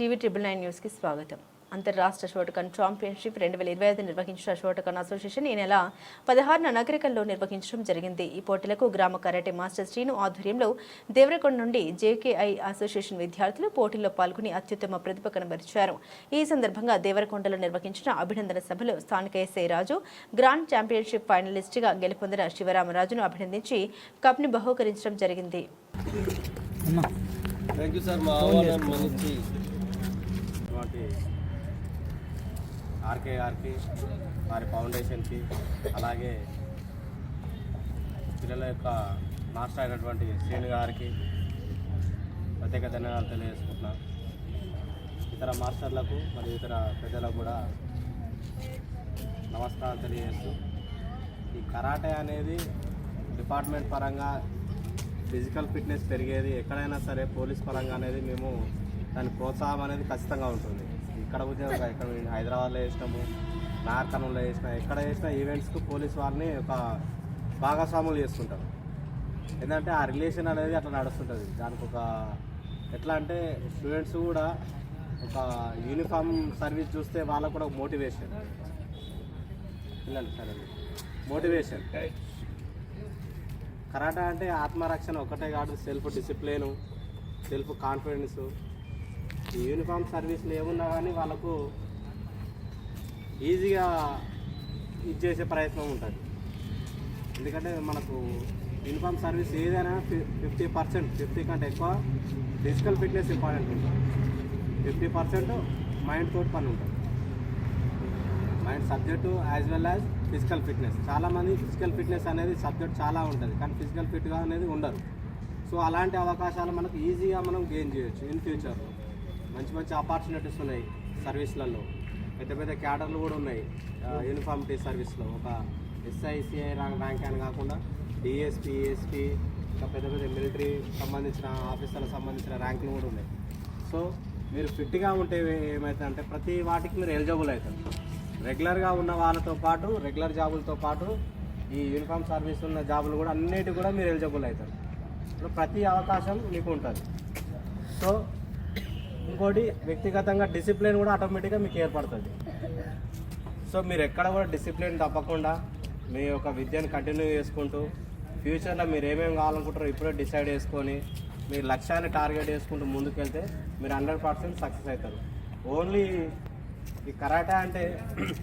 TV triple nine న్యూస్కి స్వాగతం. అంతర్రాష్ట్ర షోటకన్ ఛాంపియన్షిప్ రెండు వేల ఇరవై ఐదు నిర్వహించిన షోటకన్ అసోసియేషన్ ఈ నెల పదహారున నగరికల్లో నిర్వహించడం జరిగింది. ఈ పోటీలకు గ్రామ కరాటే మాస్టర్ శ్రీను ఆధ్వర్యంలో దేవరకొండ నుండి జేకేఐ అసోసియేషన్ విద్యార్థులు పోటీల్లో పాల్గొని అత్యుత్తమ ప్రతిభ కనబరిచారు. ఈ సందర్భంగా దేవరకొండలో నిర్వహించిన అభినందన సభలో స్థానిక ఎస్ఐ రాజు గ్రాండ్ ఛాంపియన్షిప్ ఫైనలిస్ట్గా గెలుపొందిన శివరామరాజును అభినందించి కప్ని బహూకరించడం జరిగింది. థ్యాంక్ యూ సార్ మా ఆహ్వానం ఆర్కేఆర్కి వారి ఫౌండేషన్కి అలాగే పిల్లల యొక్క మాస్టర్ అయినటువంటి శ్రేణు గారికి ప్రత్యేక ధన్యవాదాలు తెలియజేసుకుంటున్నాను ఇతర మాస్టర్లకు మరియు ఇతర పెద్దలకు కూడా నమస్కారం తెలియజేస్తూ ఈ కరాటే అనేది డిపార్ట్మెంట్ పరంగా ఫిజికల్ ఫిట్నెస్ పెరిగేది ఎక్కడైనా సరే పోలీస్ పరంగా అనేది మేము దాని ప్రోత్సాహం అనేది ఖచ్చితంగా ఉంటుంది. ఇక్కడ ఉద్యోగం ఇక్కడ హైదరాబాద్లో చేసినాము నార్కనంలో చేసినా ఎక్కడ చేసినా ఈవెంట్స్కు పోలీస్ వారిని ఒక భాగస్వాములు చేసుకుంటారు ఎందుకంటే ఆ రిలేషన్ అనేది అట్లా నడుస్తుంటుంది. దానికి ఒక ఎట్లా అంటే స్టూడెంట్స్ కూడా ఒక యూనిఫామ్ సర్వీస్ చూస్తే వాళ్ళకు కూడా మోటివేషన్ పిల్లలు సరే మోటివేషన్ కరాటా అంటే ఆత్మరక్షణ ఒకటే కాదు self discipline self confidence uniform సర్వీస్లు ఏమున్నా కానీ వాళ్ళకు ఈజీగా ఇది చేసే ప్రయత్నం ఉంటుంది. ఎందుకంటే మనకు యూనిఫామ్ సర్వీస్ ఏదైనా ఫిఫ్టీ పర్సెంట్ ఫిఫ్టీ కంటే ఎక్కువ ఫిజికల్ ఫిట్నెస్ ఇంపార్టెంట్ ఉంటుంది. ఫిఫ్టీ పర్సెంట్ మైండ్ తోటి పని ఉంటుంది. Mind subject as well as physical fitness. చాలామంది ఫిజికల్ ఫిట్నెస్ అనేది సబ్జెక్ట్ చాలా ఉంటుంది. కానీ ఫిజికల్ ఫిట్గా అనేది ఉండరు. సో అలాంటి అవకాశాలు మనకు ఈజీగా మనం గెయిన్ చేయొచ్చు ఇన్ ఫ్యూచర్లో. మంచి మంచి ఆపర్చునిటీస్ ఉన్నాయి సర్వీస్లలో పెద్ద పెద్ద క్యాడర్లు కూడా ఉన్నాయి. యూనిఫార్మిటీ సర్వీస్లో ఒక ఎస్ఐసిఐ ర్యాంక్ అని కాకుండా డిఎస్పి ఎస్పీ ఇంకా పెద్ద పెద్ద మిలిటరీ సంబంధించిన ఆఫీసర్లకు సంబంధించిన ర్యాంకులు కూడా ఉన్నాయి. సో మీరు ఫిట్గా ఉంటే ఏమవుతుందంటే ప్రతి వాటికి మీరు ఎలిజిబుల్ అవుతారు. రెగ్యులర్గా ఉన్న వాళ్ళతో పాటు రెగ్యులర్ జాబులతో పాటు ఈ యూనిఫామ్ సర్వీస్ ఉన్న జాబులు కూడా అన్నిటి కూడా మీరు ఎలిజిబుల్ అవుతారు. ఇప్పుడు ప్రతి అవకాశం మీకు ఉంటుంది. సో ఇంకోటి వ్యక్తిగతంగా డిసిప్లిన్ కూడా ఆటోమేటిక్గా మీకు ఏర్పడుతుంది. సో మీరు ఎక్కడ కూడా డిసిప్లిన్ తప్పకుండా మీ యొక్క విద్యను కంటిన్యూ చేసుకుంటూ ఫ్యూచర్లో మీరు ఏమేమి కావాలనుకుంటారో ఇప్పుడే డిసైడ్ చేసుకొని మీ లక్ష్యాన్ని టార్గెట్ చేసుకుంటూ ముందుకెళ్తే మీరు హండ్రెడ్ పర్సెంట్ సక్సెస్ అవుతారు. ఓన్లీ ఈ కరాటే అంటే